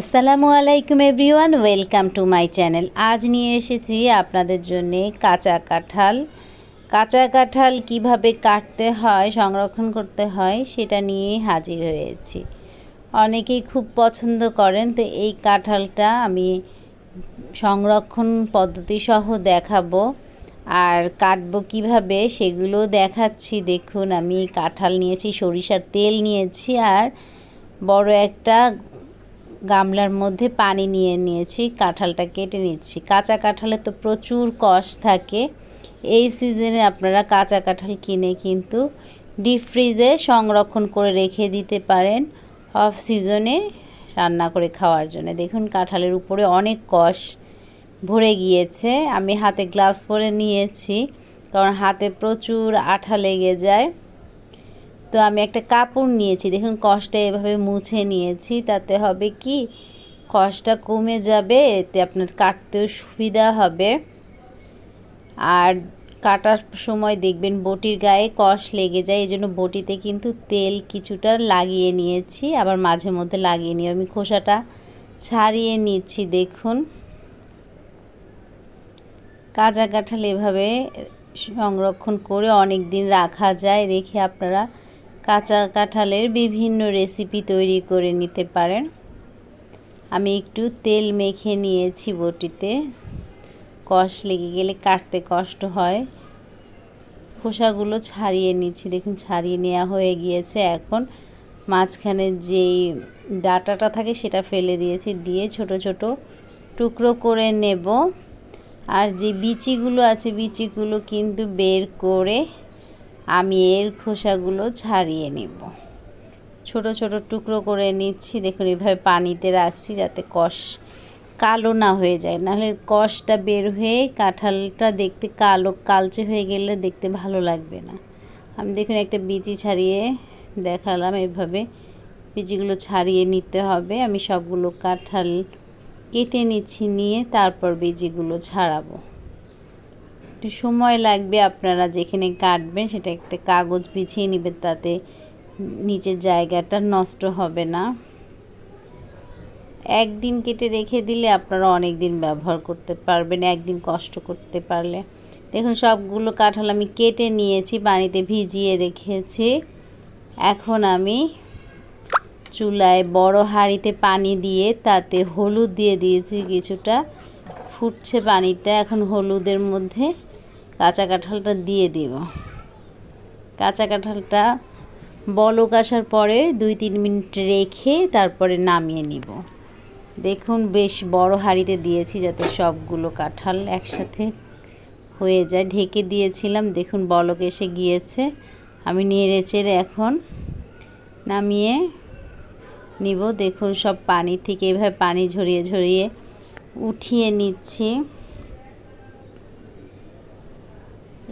আসসালামু আলাইকুম everyone, welcome to my channel. আজ নিয়ে এসেছি আপনাদের জন্যে কাঁচা কাঁঠাল। কাঁচা কাঁঠাল কীভাবে কাটতে হয়, সংরক্ষণ করতে হয়, সেটা নিয়ে হাজির হয়েছি। অনেকেই খুব পছন্দ করেন, তো এই কাঁঠালটা আমি সংরক্ষণ পদ্ধতি সহ দেখাবো। আর কাটবো কীভাবে সেগুলো দেখাচ্ছি। দেখুন, আমি কাঁঠাল নিয়েছি, সরিষার তেল নিয়েছি, আর বড় একটা গামলার মধ্যে পানি নিয়ে নিয়েছি, কাঁঠালটা কেটে নিচ্ছি। কাঁচা কাঁঠালে তো প্রচুর কষ থাকে। এই সিজনে আপনারা কাঁচা কাঁঠাল কিনে কিন্তু ডিপ ফ্রিজে সংরক্ষণ করে রেখে দিতে পারেন অফ সিজনে রান্না করে খাওয়ার জন্য। দেখুন, কাঁঠালের উপরে অনেক কষ ভরে গিয়েছে। আমি হাতে গ্লাভস পরে নিয়েছি, কারণ হাতে প্রচুর আঠা লেগে যায়। তো আমি একটা কাপড় নিয়েছি, দেখুন কষটা এভাবে মুছে নিয়েছি, তাতে হবে কি? কষটা কমে যাবে, এতে আপনার কাটতেও সুবিধা হবে। আর কাটার সময় দেখবেন বটির গায়ে কষ লেগে যায়, এই জন্য বটিতে কিন্তু তেল কিছুটা লাগিয়ে নিয়েছি, আবার মাঝে মধ্যে লাগিয়ে নিয়ে আমি খোসাটা ছাড়িয়ে নিচ্ছি, দেখুন। কাঁচা কাঁঠাল এভাবে সংরক্ষণ করে অনেক দিন রাখা যায়, রেখে আপনারা কাঁচা কাঁঠালের বিভিন্ন রেসিপি তৈরি করে নিতে পারেন। আমি একটু তেল মেখে নিয়েছি বটিতে। কষ লেগে গেলে কাটতে কষ্ট হয়। খোসাগুলো ছাড়িয়ে নিচ্ছি। দেখুন, ছাড়িয়ে নেওয়া হয়ে গিয়েছে। এখন মাঝখানে যেই ডাটাটা থাকে সেটা ফেলে দিয়েছি। দিয়ে ছোট ছোট টুকরো করে নেব। আর যে বিচিগুলো আছে, বিচিগুলো কিন্তু বের করে আমি এর খোসাগুলো ছাড়িয়ে নেব। ছোট ছোট টুকরো করে নিচ্ছি। দেখুন, এভাবে পানিতে রাখছি যাতে কষ কালো না হয়ে যায়। নাহলে কষটা বের হয়ে কাঁঠালটা দেখতে কালো, কালচে হয়ে গেলে দেখতে ভালো লাগবে না। আমি দেখুন, একটা বিচি ছাড়িয়ে দেখালাম। এভাবে বিচিগুলো ছাড়িয়ে নিতে হবে। আমি সবগুলো কাঁঠাল কেটে নিচ্ছি, নিয়ে তারপর বিচিগুলো ছাড়াবো। একটু সময় লাগবে আপনারা যেখানে কাটবেন, সেটা একটা কাগজ বিছিয়ে নেবেন তাতে নিচের জায়গাটা নষ্ট হবে না। একদিন কেটে রেখে দিলে আপনারা অনেক দিন ব্যবহার করতে পারবেন, একদিন কষ্ট করতে পারলে। দেখুন, সবগুলো কাঁঠাল আমি কেটে নিয়েছি, পানিতে ভিজিয়ে রেখেছি। এখন আমি চুলায় বড় হাঁড়িতে পানি দিয়ে তাতে হলুদ দিয়ে দিয়েছি, কিছুটা ফুটছে পানিটা। এখন হলুদের মধ্যে কাঁচা কাঁঠালটা দিয়ে দিব। কাঁচা কাঁঠালটা বলক আসার পরে দুই তিন মিনিট রেখে তারপরে নামিয়ে নিব। দেখুন, বেশ বড় হাঁড়িতে দিয়েছি যাতে সবগুলো কাঁঠাল একসাথে হয়ে যায়। ঢেকে দিয়েছিলাম, দেখুন বলক এসে গিয়েছে। আমি নেড়ে চেড়ে এখন নামিয়ে নিব। দেখুন, সব পানি থেকে এভাবে পানি ঝরিয়ে ঝরিয়ে উঠিয়ে নিচ্ছি।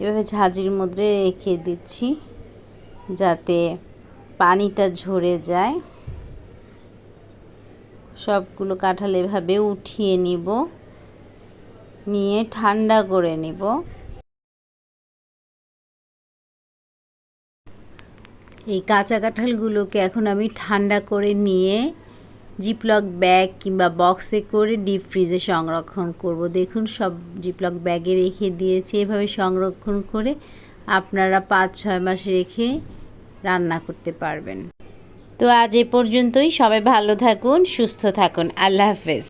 এভাবে ঝাঁঝির মধ্যে রেখে দিচ্ছি যাতে পানিটা ঝরে যায়। সবগুলো কাঁঠাল এভাবে উঠিয়ে নিব, নিয়ে ঠান্ডা করে নিব। এই কাঁচা কাঁঠালগুলোকে এখন আমি ঠান্ডা করে নিয়ে জিপলক ব্যাগ কিংবা বক্সে করে ডিপ ফ্রিজে সংরক্ষণ করব। দেখুন, সব জিপলক ব্যাগে রেখে দিয়েছি। এভাবে সংরক্ষণ করে আপনারা পাঁচ ছয় মাস রেখে রান্না করতে পারবেন। তো আজ এ পর্যন্তই। সবাই ভালো থাকুন, সুস্থ থাকুন। আল্লাহ হাফেজ।